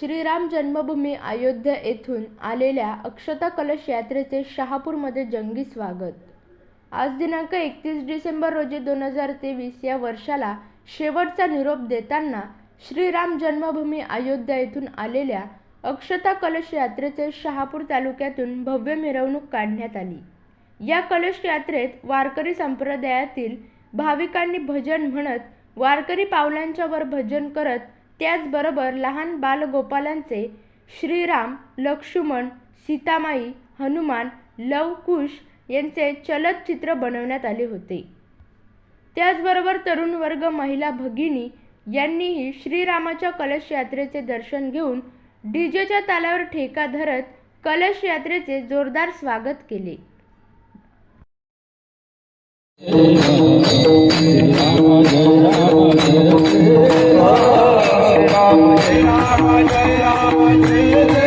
श्रीराम जन्मभूमी अयोध्या येथून आलेल्या अक्षता कलश यात्रेचे शहापूरमध्ये जंगी स्वागत. आज दिनांक एकतीस डिसेंबर रोजी दोन हजार तेवीस या वर्षाला शेवटचा निरोप देताना श्रीराम जन्मभूमी अयोध्या येथून आलेल्या अक्षता कलश यात्रेचे शहापूर तालुक्यातून भव्य मिरवणूक काढण्यात आली. या कलश यात्रेत वारकरी संप्रदायातील भाविकांनी भजन म्हणत वारकरी पावलांच्यावर भजन करत त्याचबरोबर लहान बालगोपालांचे श्रीराम लक्ष्मण सीतामाई हनुमान लवकुश यांचे चलचित्र बनवण्यात आले होते. त्याचबरोबर तरुण वर्ग महिला भगिनी यांनीही श्रीरामाच्या कलश यात्रेचे दर्शन घेऊन डीजेच्या तालावर ठेका धरत कलश यात्रेचे जोरदार स्वागत केले. Lord,